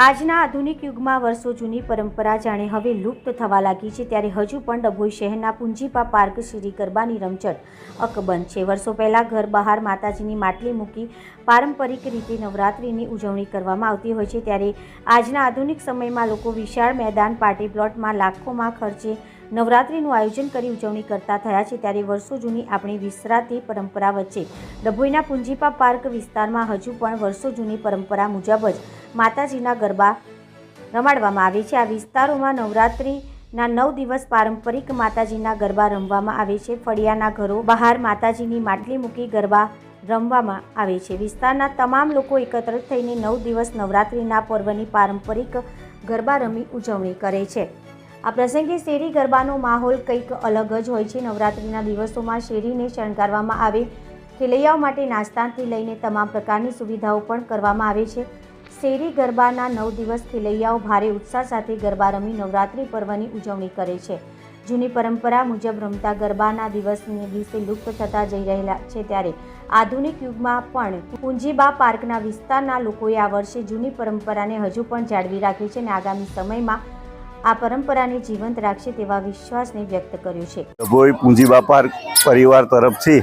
આજના આધુનિક યુગમાં વર્ષો જૂની પરંપરા જાણે હવે લુપ્ત થવા લાગી છે ત્યારે હજુ પણ ડભોઈ શહેરના પુંજીપા પાર્ક શ્રી ગરબાની રમઝટ અકબંધ છે. વર્ષો પહેલાં ઘર બહાર માતાજીની માટલી મૂકી પારંપરિક રીતે નવરાત્રિની ઉજવણી કરવામાં આવતી હોય છે. ત્યારે આજના આધુનિક સમયમાં લોકો વિશાળ મેદાન, પાર્ટી પ્લોટમાં લાખોમાં ખર્ચે નવરાત્રિનું આયોજન કરી ઉજવણી કરતા થયા છે. ત્યારે વર્ષો જૂની આપણી વિસરાતી પરંપરા વચ્ચે ડભોઈના પુંજીપા પાર્ક વિસ્તારમાં હજુ પણ વર્ષો જૂની પરંપરા મુજબ જ માતાજીના ગરબા રમાડવામાં આવે છે. આ વિસ્તારોમાં નવરાત્રિના નવ દિવસ પારંપરિક માતાજીના ગરબા રમવામાં આવે છે. ફળિયાના ઘરો બહાર માતાજીની માટલી મૂકી ગરબા રમવામાં આવે છે. વિસ્તારના તમામ લોકો એકત્રિત થઈને નવ દિવસ નવરાત્રિના પર્વની પારંપરિક ગરબા રમી ઉજવણી કરે છે. આ પ્રસંગે શેરી ગરબાનો માહોલ કંઈક અલગ જ હોય છે. નવરાત્રિના દિવસોમાં શેરીને શણગારવામાં આવે, ખેલૈયાઓ માટે નાસ્તાથી લઈને તમામ પ્રકારની સુવિધાઓ પણ કરવામાં આવે છે. શેરી ગરબાના નવ દિવસ ખેલૈયાઓ ભારે ઉત્સાહ સાથે ગરબા રમી નવરાત્રિ પર્વની ઉજવણી કરે છે. જૂની પરંપરા મુજબ રમતા ગરબાના દિવસને દિવસે લુપ્ત થતા જઈ રહેલા છે ત્યારે આધુનિક યુગમાં પણ પુંજીબા પાર્કના વિસ્તારના લોકોએ આ વર્ષે જૂની પરંપરાને હજુ પણ જાળવી રાખી છે અને આગામી સમયમાં આ પરંપરાને જીવંત રાખશે તેવા વિશ્વાસને વ્યક્ત કર્યો છે. પૂંજીબા પાર્ક પરિવાર તરફથી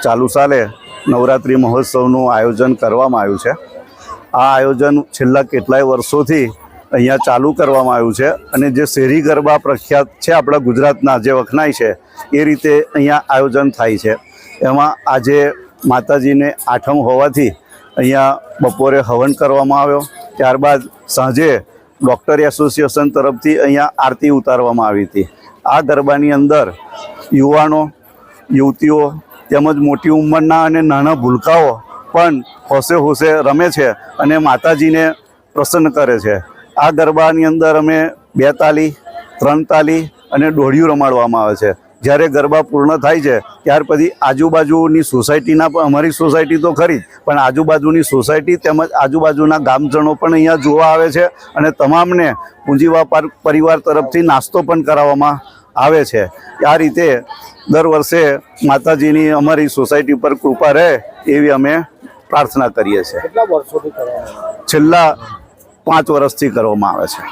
ચાલુ સાલે નવરાત્રિ મહોત્સવનું આયોજન કરવામાં આવ્યું છે. આ આયોજન છેલ્લા કેટલાય વર્ષોથી અહીંયા ચાલુ કરવામાં આવ્યું છે અને જે શેરી ગરબા પ્રખ્યાત છે આપણા ગુજરાતના જે વખણાય છે, એ રીતે અહીંયા આયોજન થાય છે. એમાં આજે માતાજીને આઠમ હોવાથી અહીંયા બપોરે હવન કરવામાં આવ્યો. ત્યારબાદ સાંજે ડૉક્ટર એસોસિએશન તરફથી અહીંયા આરતી ઉતારવામાં આવી હતી. આ ગરબાની અંદર યુવાનો, યુવતીઓ તેમજ મોટી ઉંમરના અને નાના ભૂલકાઓ પણ હોશે હોશે રમે છે અને માતાજીને પ્રસન્ન કરે છે. આ ગરબાની અંદર અમે બે તાલી, ત્રણ તાલી અને દોઢિયું રમાડવામાં આવે છે. જ્યારે ગરબા પૂર્ણ થાય છે, ત્યાર પછી આજુબાજુની સોસાયટીના પણ, અમારી સોસાયટી તો ખરી જ, પણ આજુબાજુની સોસાયટી તેમજ આજુબાજુના ગામજનો પણ અહીંયા જોવા આવે છે અને તમામને પૂંજીવા પરિવાર તરફથી નાસ્તો પણ કરાવવામાં આવે છે. આ રીતે દર વર્ષે માતાજીની અમારી સોસાયટી પર કૃપા રહે એવી અમે પ્રાર્થના કરીએ છીએ. છેલ્લા પાંચ વર્ષથી કરવામાં આવે છે.